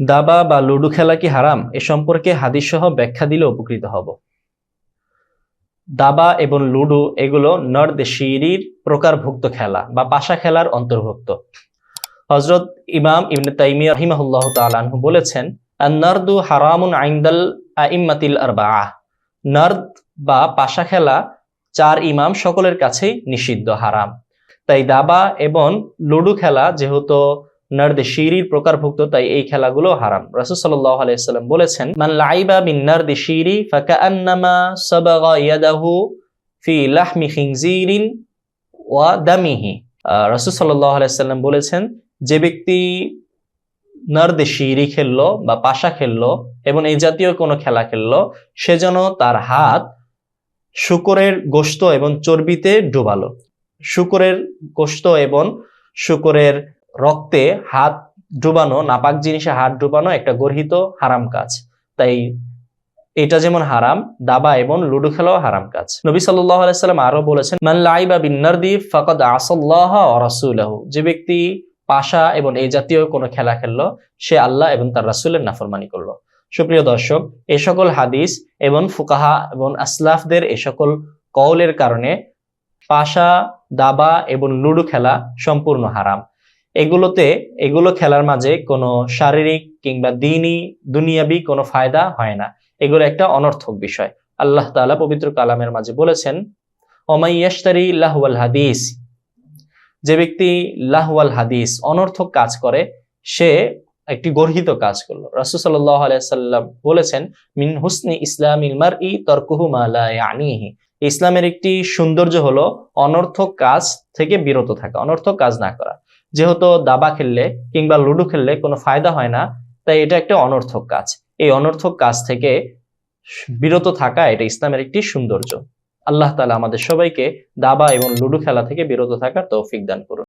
দাবা বা লুডো খেলা কি হারাম? এ সম্পর্কে হাদিস সহ ব্যাখ্যা দিলে উপকৃত হব। দাবা এবং লুডো এগুলো নর্দেশিরির প্রকারভুক্ত খেলা বা পাশা খেলার অন্তর্ভুক্ত। হজরত ইমাম ইবনে তাইমিয়া রহিমাহুল্লাহ তালাহু বলেছেন নার্দু হারামুন আইন্দাল আইম্মাতিল আরবাআহ। নার্দ বা পাশা খেলা চার ইমাম সকলের কাছেই নিষিদ্ধ হারাম। তাই দাবা এবং লুডো খেলা যেহেতু নার্দে শিরির প্রকারভুক্ত, তাই এই খেলাগুলো হারাম। রাসূল সাল্লাল্লাহু আলাইহি সাল্লাম বলেছেন, মান লাইবা মিন নার্দি শিরি ফাকান্নামা সাবাগা ইয়াদাহু ফি লাহমি খিনজিরিন ওয়া দামিহি। রাসূল সাল্লাল্লাহু আলাইহি সাল্লাম বলেছেন, যে ব্যক্তি নার্দে শিরি খেললো বা পাশা খেললো এবং এই জাতীয় কোনো খেলা খেললো, সে যেন তার হাত শুকরের গোশত এবং চর্বিতে ডুবালো। শুকরের গোশত এবং শুকরের রক্তে হাত ডুবানো, নাপাক জিনিসে হাত ডুবানো একটা গর্হিত হারাম কাজ। তাই এটা যেমন হারাম, দাবা এবং লুডো খেলাও হারাম কাজ। নবী সাল্লাম আরও বলেছেন, মান লাইবা বিন নারদি ফাকাদ আসাল্লাহ রাসূলাহু। যে ব্যক্তি পাশা এবং এই জাতীয় কোনো খেলা খেললো, সে আল্লাহ এবং তার রাসূলের নাফরমানি করল। সুপ্রিয় দর্শক, এ সকল হাদিস এবং ফুকাহা এবং আসলাফদের এ সকল কওলের কারণে পাশা, দাবা এবং লুডো খেলা সম্পূর্ণ হারাম। এগুলোতে, এগুলো খেলার মাঝে কোনো শারীরিক কিংবা দিনই, দুনিয়াবি কোনো ফায়দা হয় না। এগুলো একটা অনর্থক বিষয়। আল্লাহ তাআলা পবিত্র কালামের মাঝে বলেছেন ওমাইয়াশতারি লাহওয়াল হাদিস। যে ব্যক্তি লাহওয়াল হাদিস, অনর্থক কাজ করে, সে একটি গর্হিত কাজ করল। রাসূল সাল্লাল্লাহু সাল্লাম বলেছেন, মিন হুসনি ইসলামিল মারই তরকুহু মা লা ইসলামের একটি সৌন্দর্য হলো অনর্থক কাজ থেকে বিরত থাকা, অনর্থক কাজ না করা। যেহেতু দাবা খেললে কিংবা লুডো খেললে কোনো ফায়দা হয় না, তাই এটা একটা অনর্থক কাজ। এই অনর্থক কাজ থেকে বিরত থাকা এটা ইসলামের একটি সৌন্দর্য। আল্লাহ তালা আমাদের সবাইকে দাবা এবং লুডো খেলা থেকে বিরত থাকার তৌফিক দান করুন।